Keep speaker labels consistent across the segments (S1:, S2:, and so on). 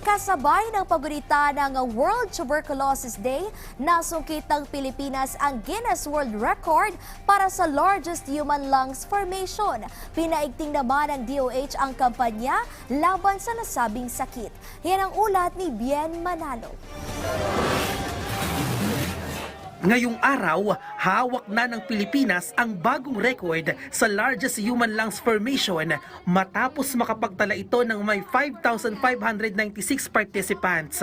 S1: Kasabay ng pagurita ng World Tuberculosis Day, nasungkit ng Pilipinas ang Guinness World Record para sa largest human lungs formation. Pinaigting naman ng DOH ang kampanya laban sa nasabing sakit. Yan ang ulat ni Bien Manalo.
S2: Ngayong araw, hawak na ng Pilipinas ang bagong record sa largest human lungs formation matapos makapagtala ito ng may 5,596 participants.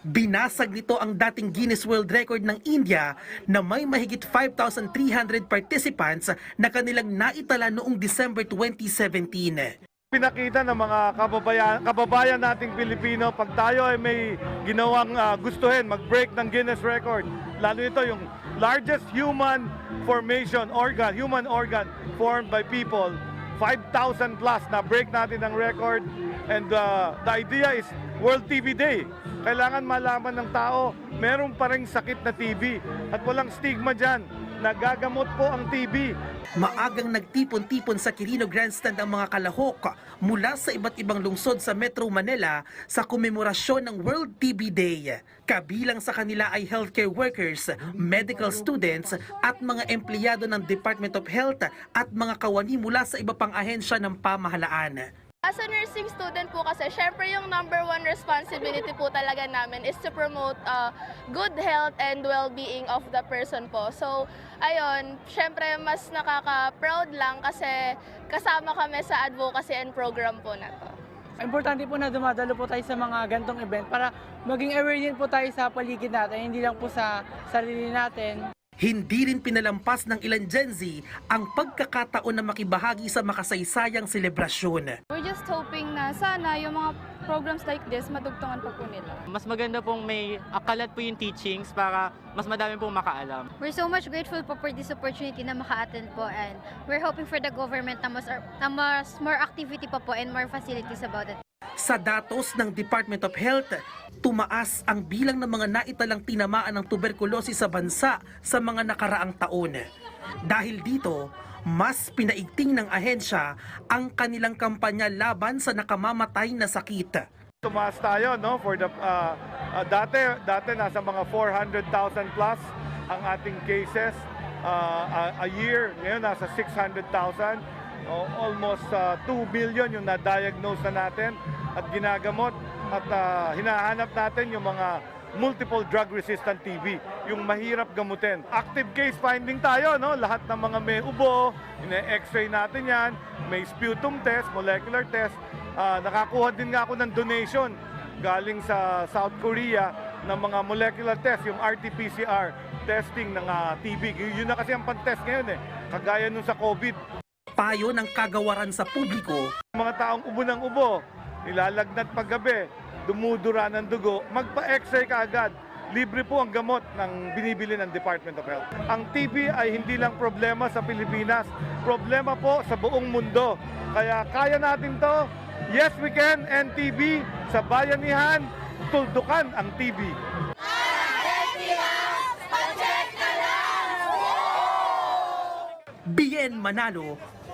S2: Binasag nito ang dating Guinness World Record ng India na may mahigit 5,300 participants na kanilang naitala noong December 2017.
S3: Pinakita ng mga kababayan, kababayan nating Pilipino pag tayo ay may ginawang ah, gustuhin mag-break ng Guinness record. Lalo ito yung largest human formation organ, human organ formed by people. 5,000 plus na break natin ang record and uh, the idea is World TB Day. Kailangan malaman ng tao meron pa rin sakit na TB at walang stigma dyan. Nagagamot po ang TB.
S2: Maagang nagtipon-tipon sa Quirino Grandstand ang mga kalahok mula sa iba't ibang lungsod sa Metro Manila sa komemorasyon ng World TB Day. Kabilang sa kanila ay healthcare workers, medical students at mga empleyado ng Department of Health at mga kawani mula sa iba pang ahensya ng pamahalaan.
S4: As a nursing student po kasi, syempre yung number one responsibility po talaga namin is to promote uh, good health and well-being of the person po. So, ayun, syempre mas nakaka-proud lang kasi kasama kami sa advocacy and program po na to.
S5: Importante po na dumadalo po tayo sa mga gantong event para maging aware din po tayo sa paligid natin, hindi lang po sa sarili natin.
S2: Hindi rin pinalampas ng ilan Gen Z ang pagkakataon na makibahagi sa makasaysayang selebrasyon.
S6: We're just hoping na sana yung mga programs like this madugtungan pa po nila.
S7: Mas maganda pong may akalat po yung teachings para mas madami pong makaalam.
S8: We're so much grateful po for this opportunity na maka-attend po and we're hoping for the government na mas, na mas more activity pa po and more facilities about it.
S2: Sa datos ng Department of Health, tumaas ang bilang ng mga naitalang tinamaan ng tuberculosis sa bansa sa mga nakaraang taon. Dahil dito, mas pinaigting ng ahensya ang kanilang kampanya laban sa nakamamatay na sakit.
S3: Tumaas tayo no for the uh, uh, dati dati nasa mga 400,000 plus ang ating cases uh, a, year ngayon nasa 600,000 O, almost uh, 2 million yung na-diagnose na natin at ginagamot at uh, hinahanap natin yung mga multiple drug resistant TB, yung mahirap gamutin. Active case finding tayo, no? Lahat ng mga may ubo, ine-x-ray natin yan, may sputum test, molecular test. Ah, nakakuha din nga ako ng donation galing sa South Korea ng mga molecular test, yung RT-PCR testing ng ah, TB. Yun na kasi ang pan-test ngayon eh, kagaya nung sa COVID.
S2: Payo ng kagawaran sa publiko,
S3: Mga taong ubo ng ubo, nilalagnat paggabi, dumudura ng dugo, magpa-x-ray ka. Libre po ang gamot ng binibili ng Department of Health. Ang TB ay hindi lang problema sa Pilipinas, problema po sa buong mundo. Kaya kaya natin to. Yes, we can end TB. Sa bayanihan, tuldukan ang TB.
S2: Bien Manalo